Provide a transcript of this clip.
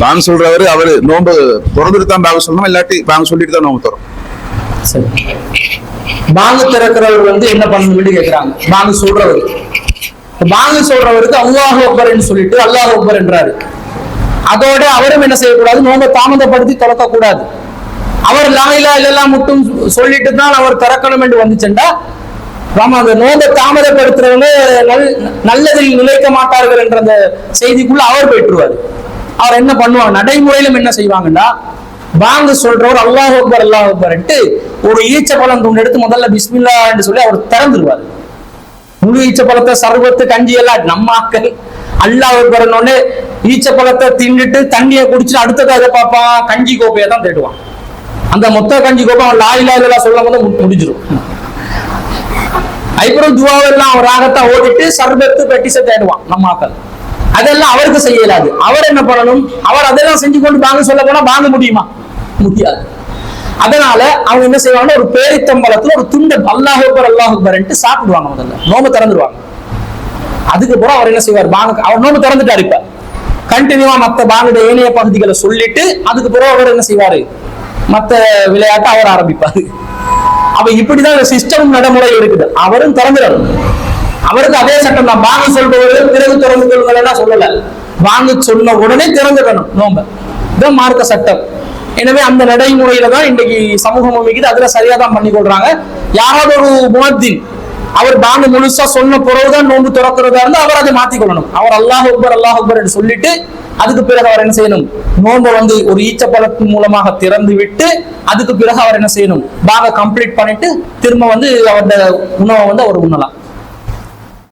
பாங்க சொல்றவரு அவரு நோன்பு திறந்துட்டு தான் பாங்க சொல்லணும் இல்லாட்டி பாங்க சொல்லிட்டு தான் நோம்பு தரும் சரி. பாங்கு திறக்கிறவர் வந்து என்ன பண்ணணும்னு கேக்குறாங்க. பாங்கு சொல்றவர். பாங்கு சொல்றவருக்கு அல்லாஹ் அக்பர்னு சொல்லிட்டு அல்லாஹ் ஒப்பர் என்றாரு. அதோட அவரும் என்ன செய்யக்கூடாது? நோம்ப தாமதப்படுத்தி தொலைக்க கூடாது அவர் லாயிலா இல்லெல்லாம் மட்டும் சொல்லிட்டு தான் அவர் திறக்கணும் என்று வந்துச்சுண்டா ஆமா அந்த நோம்பை தாமதப்படுத்துறவங்க நல் நல்லதில் நிலைக்க மாட்டார்கள் என்ற அந்த செய்திக்குள்ள அவர் போயிட்டுருவாரு. அவர் என்ன பண்ணுவாங்க? நடைமுறையிலும் என்ன செய்வாங்கன்னா பாங்கு சொல்றவர் அல்லாஹ் அக்பர் அல்லாஹ் அக்பர்ன்ட்டு ஒரு ஈச்ச பழம் துண்டு எடுத்து முதல்ல பிஸ்மில்லா என்று சொல்லி அவர் திறந்துருவார். முழு ஈச்ச பழத்தை சர்வத்து கஞ்சி எல்லாம் நம்ம ஆக்கள் அல்லாஹ் அக்பர்னோடனே ஈச்ச பழத்தை தின்னுட்டு தண்ணியை குடிச்சிட்டு அடுத்தது அதை பார்ப்பான்? கஞ்சி கோப்பையை தான் தேடுவான். அந்த மொத்த கஞ்சி கோப்பை அவன் லாயிலா இல்லா சொல்லும் போது முடிஞ்சிடும் அதுக்கப்புறம் துவாவெல்லாம் அவர் ராகத்தை ஓடிட்டு சர்பத்து பெட்டிசை தேடுவான் நம்ம ஆக்கள் அதெல்லாம் அவருக்கு செய்ய இயலாது. அவர் என்ன பண்ணணும்? அவர் அதெல்லாம் செஞ்சு கொண்டு வாங்க சொல்ல போனா வாங்க முடியுமா? முடியாது. அதனால அவங்க என்ன செய்வாங்கன்னா ஒரு பேரித்தம்பளத்துல ஒரு துண்டு அல்லாஹ் அக்பர் அல்லாஹ் அக்பர்ன்ட்டு சாப்பிடுவாங்க முதல்ல. நோம்பு திறந்துருவாங்க. அதுக்கப்புறம் அவர் என்ன செய்வார்? பாங்க அவர் நோம்பு திறந்துட்டாரு இப்ப. கண்டினியூவா மத்த பாங்குடைய ஏனைய பகுதிகளை சொல்லிட்டு அதுக்கு பிறகு அவர் என்ன செய்வாரு? மத்த விளையாட்டை அவர் ஆரம்பிப்பாரு. அப்ப இப்படிதான் சிஸ்டம் நடைமுறை இருக்குது. அவரும் திறந்துடாரு அவருக்கு அதே சட்டம் தான். வாங்க சொல்றவர்களுக்கு திறந்து கொள்ளுங்கள் சொல்லல. வாங்க சொன்ன உடனே திறந்துடணும் நோம்ப. இதான் மார்க்க சட்டம். எனவே அந்த நடைமுறையில தான் இன்னைக்கு சமூகம் அமைக்குது அதுல சரியா தான் பண்ணி கொள்றாங்க. யாராவது ஒரு முகத்தின் அவர் பாங்க முழுசா சொன்ன பிறகுதான் நோன்பு திறக்கிறதா இருந்தால் அவர் அதை மாத்தி கொள்ளணும். அவர் அல்லாஹ் அக்பர் அல்லாஹ் அக்பர் என்று சொல்லிட்டு அதுக்கு பிறகு அவர் என்ன செய்யணும்? நோன்பை வந்து ஒரு ஈச்சப்பழத்தின் மூலமாக திறந்து விட்டு அதுக்கு பிறகு அவர் என்ன செய்யணும்? பாக கம்ப்ளீட் பண்ணிட்டு திரும்ப வந்து அவருடைய உணவை வந்து அவர் உண்ணலாம்.